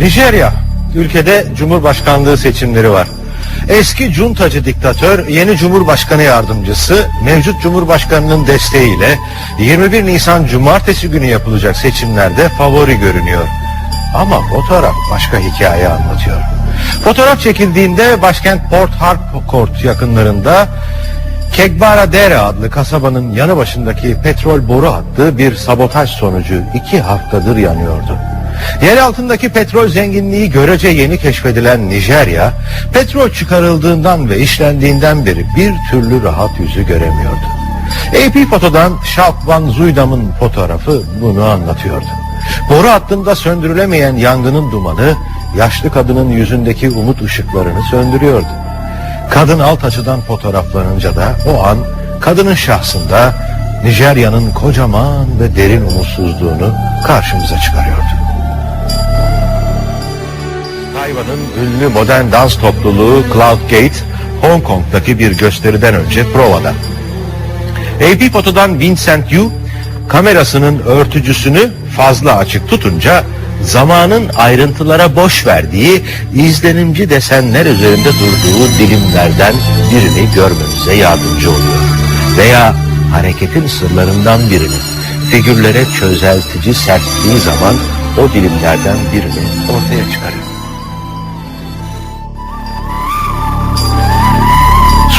Nijerya, ülkede cumhurbaşkanlığı seçimleri var. Eski cuntacı diktatör, yeni cumhurbaşkanı yardımcısı, mevcut cumhurbaşkanının desteğiyle 21 Nisan Cumartesi günü yapılacak seçimlerde favori görünüyor. Ama fotoğraf başka hikaye anlatıyor. Fotoğraf çekildiğinde başkent Port Harcourt yakınlarında Kegbara Dere adlı kasabanın yanı başındaki petrol boru hattı bir sabotaj sonucu iki haftadır yanıyordu. Yer altındaki petrol zenginliği görece yeni keşfedilen Nijerya, petrol çıkarıldığından ve işlendiğinden beri bir türlü rahat yüzü göremiyordu. AP fotodan Şalk Van Zuydam'ın fotoğrafı bunu anlatıyordu. Boru hattında söndürülemeyen yangının dumanı, yaşlı kadının yüzündeki umut ışıklarını söndürüyordu. Kadın alt açıdan fotoğraflanınca da o an kadının şahsında Nijerya'nın kocaman ve derin umutsuzluğunu karşımıza çıkarıyordu. Tayvan'ın ünlü modern dans topluluğu Cloud Gate, Hong Kong'daki bir gösteriden önce provada. AP fotodan Vincent Yu, kamerasının örtücüsünü fazla açık tutunca zamanın ayrıntılara boş verdiği izlenimci desenler üzerinde durduğu dilimlerden birini görmemize yardımcı oluyor. Veya hareketin sırlarından birini figürlere çözeltici sertliği zaman o dilimlerden birini ortaya çıkarıyor.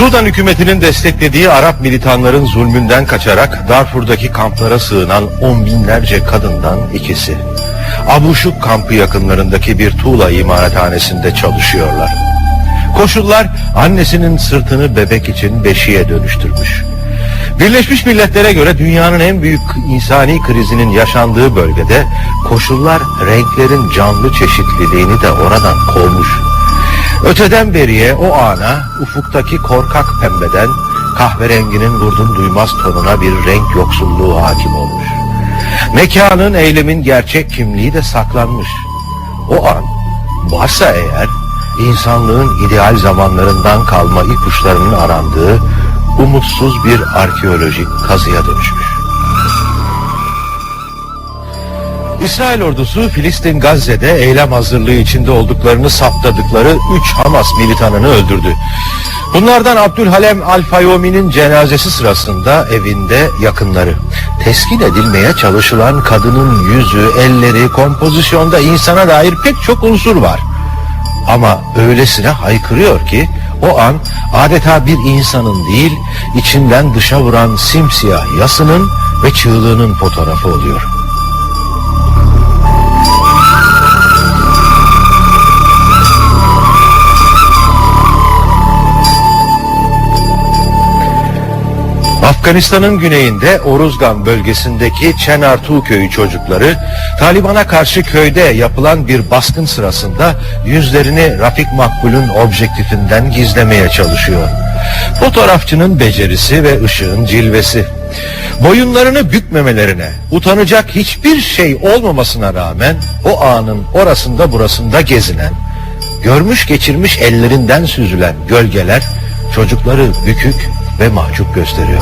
Sudan hükümetinin desteklediği Arap militanların zulmünden kaçarak Darfur'daki kamplara sığınan on binlerce kadından ikisi. Abu Şuk kampı yakınlarındaki bir tuğla imalathanesinde çalışıyorlar. Koşullar annesinin sırtını bebek için beşiğe dönüştürmüş. Birleşmiş Milletler'e göre dünyanın en büyük insani krizinin yaşandığı bölgede koşullar renklerin canlı çeşitliliğini de oradan kovmuş. Öteden beriye o ana ufuktaki korkak pembeden kahverenginin vurdum duymaz tonuna bir renk yoksulluğu hakim olmuş. Mekanın eylemin gerçek kimliği de saklanmış. O an varsa eğer insanlığın ideal zamanlarından kalma ipuçlarının arandığı umutsuz bir arkeolojik kazıya dönüşmüş. İsrail ordusu Filistin Gazze'de eylem hazırlığı içinde olduklarını saptadıkları 3 Hamas militanını öldürdü. Bunlardan Abdülhalem Al-Fayomi'nin cenazesi sırasında evinde yakınları. Teskin edilmeye çalışılan kadının yüzü, elleri, kompozisyonda insana dair pek çok unsur var. Ama öylesine haykırıyor ki o an adeta bir insanın değil, içinden dışa vuran simsiyah yasının ve çığlığının fotoğrafı oluyor. Afganistan'ın güneyinde Oruzgan bölgesindeki Çenartu köyü çocukları Taliban'a karşı köyde yapılan bir baskın sırasında yüzlerini Rafik Makbul'ün objektifinden gizlemeye çalışıyor. Fotoğrafçının becerisi ve ışığın cilvesi. Boyunlarını bükmemelerine, utanacak hiçbir şey olmamasına rağmen o anın orasında burasında gezinen, görmüş geçirmiş ellerinden süzülen gölgeler çocukları bükük ve mahcup gösteriyor.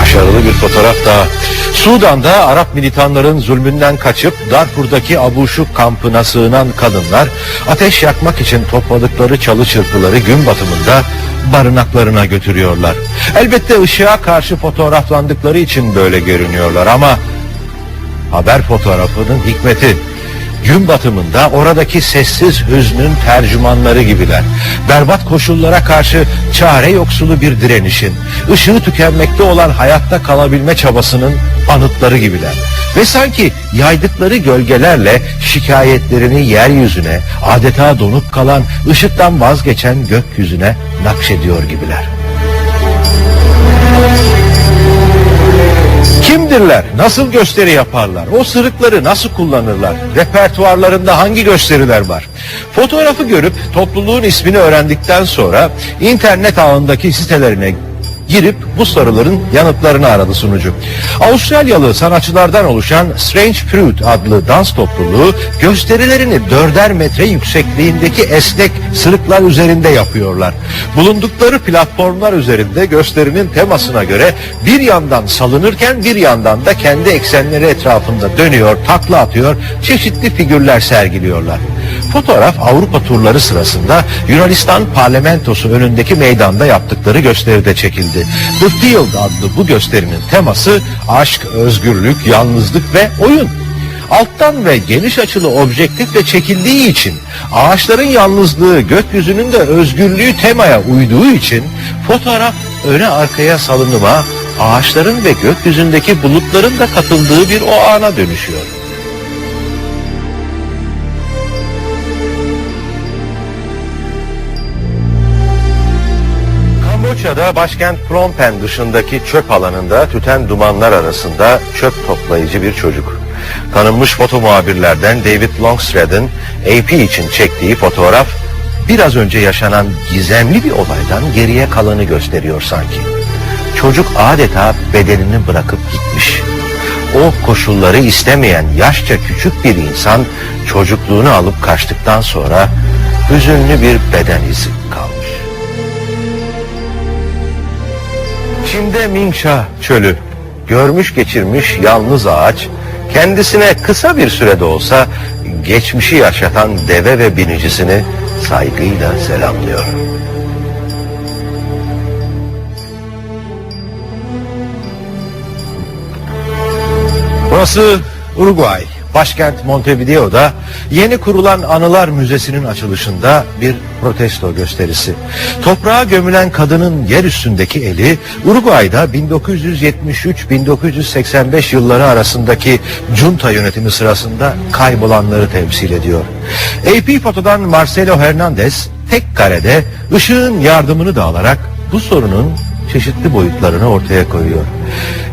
Başarılı bir fotoğraf daha. Sudan'da Arap militanların zulmünden kaçıp Darfur'daki Abu Şuk kampına sığınan kadınlar ateş yakmak için topladıkları çalı çırpıları gün batımında barınaklarına götürüyorlar. Elbette ışığa karşı fotoğraflandıkları için böyle görünüyorlar ama haber fotoğrafının hikmeti gün batımında oradaki sessiz hüznün tercümanları gibiler. Berbat koşullara karşı çare yoksulu bir direnişin, ışığı tükenmekte olan hayatta kalabilme çabasının anıtları gibiler. Ve sanki yaydıkları gölgelerle şikayetlerini yeryüzüne, adeta donup kalan ışıktan vazgeçen gökyüzüne nakşediyor gibiler. Nasıl gösteri yaparlar? O sırıkları nasıl kullanırlar? Repertuarlarında hangi gösteriler var? Fotoğrafı görüp topluluğun ismini öğrendikten sonra internet ağındaki sitelerine girip bu soruların yanıtlarını aradı sunucu. Avustralyalı sanatçılardan oluşan Strange Fruit adlı dans topluluğu gösterilerini dörder metre yüksekliğindeki esnek sırıklar üzerinde yapıyorlar. Bulundukları platformlar üzerinde gösterinin temasına göre bir yandan salınırken bir yandan da kendi eksenleri etrafında dönüyor, takla atıyor, çeşitli figürler sergiliyorlar. Fotoğraf Avrupa turları sırasında Yunanistan parlamentosu önündeki meydanda yaptıkları gösteride çekildi. The Field adlı bu gösterinin teması aşk, özgürlük, yalnızlık ve oyun. Alttan ve geniş açılı objektifle çekildiği için ağaçların yalnızlığı, gökyüzünün de özgürlüğü temaya uyduğu için fotoğraf öne arkaya salınıma, ağaçların ve gökyüzündeki bulutların da katıldığı bir o ana dönüşüyor. Kamboçya'da başkent Phnom Penh dışındaki çöp alanında tüten dumanlar arasında çöp toplayıcı bir çocuk. Tanınmış foto muhabirlerden David Longstreet'in AP için çektiği fotoğraf biraz önce yaşanan gizemli bir olaydan geriye kalanı gösteriyor sanki. Çocuk adeta bedenini bırakıp gitmiş. O koşulları istemeyen yaşça küçük bir insan çocukluğunu alıp kaçtıktan sonra hüzünlü bir beden izi Çin'de Mingsha çölü. Görmüş geçirmiş yalnız ağaç, kendisine kısa bir sürede olsa geçmişi yaşatan deve ve binicisini saygıyla selamlıyor. Burası Uruguay. Başkent Montevideo'da yeni kurulan Anılar Müzesi'nin açılışında bir protesto gösterisi. Toprağa gömülen kadının yer üstündeki eli Uruguay'da 1973-1985 yılları arasındaki junta yönetimi sırasında kaybolanları temsil ediyor. AP fotodan Marcelo Hernandez tek karede ışığın yardımını da alarak bu sorunun çeşitli boyutlarını ortaya koyuyor.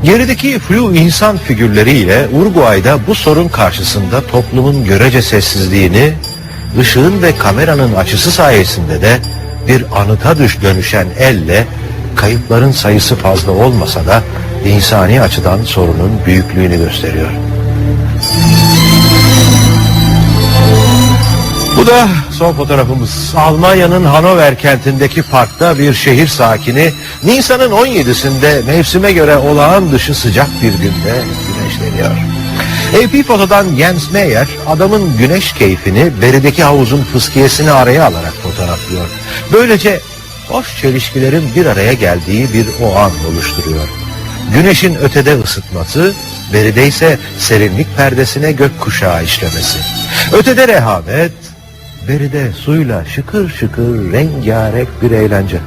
Gerideki flu insan figürleriyle Uruguay'da bu sorun karşısında toplumun görece sessizliğini, ışığın ve kameranın açısı sayesinde de bir anıta düş dönüşen elle kayıpların sayısı fazla olmasa da insani açıdan sorunun büyüklüğünü gösteriyor. Bu da son fotoğrafımız. Almanya'nın Hanover kentindeki parkta bir şehir sakini Nisan'ın 17'sinde mevsime göre olağan dışı sıcak bir günde güneşleniyor. AP fotodan Jens Meyer adamın güneş keyfini berideki havuzun fıskiyesini araya alarak fotoğraflıyor. Böylece hoş çelişkilerin bir araya geldiği bir o an oluşturuyor. Güneşin ötede ısıtması, beride ise serinlik perdesine gökkuşağı işlemesi. Ötede rehavet, beride suyla şıkır şıkır rengarenk bir eğlence.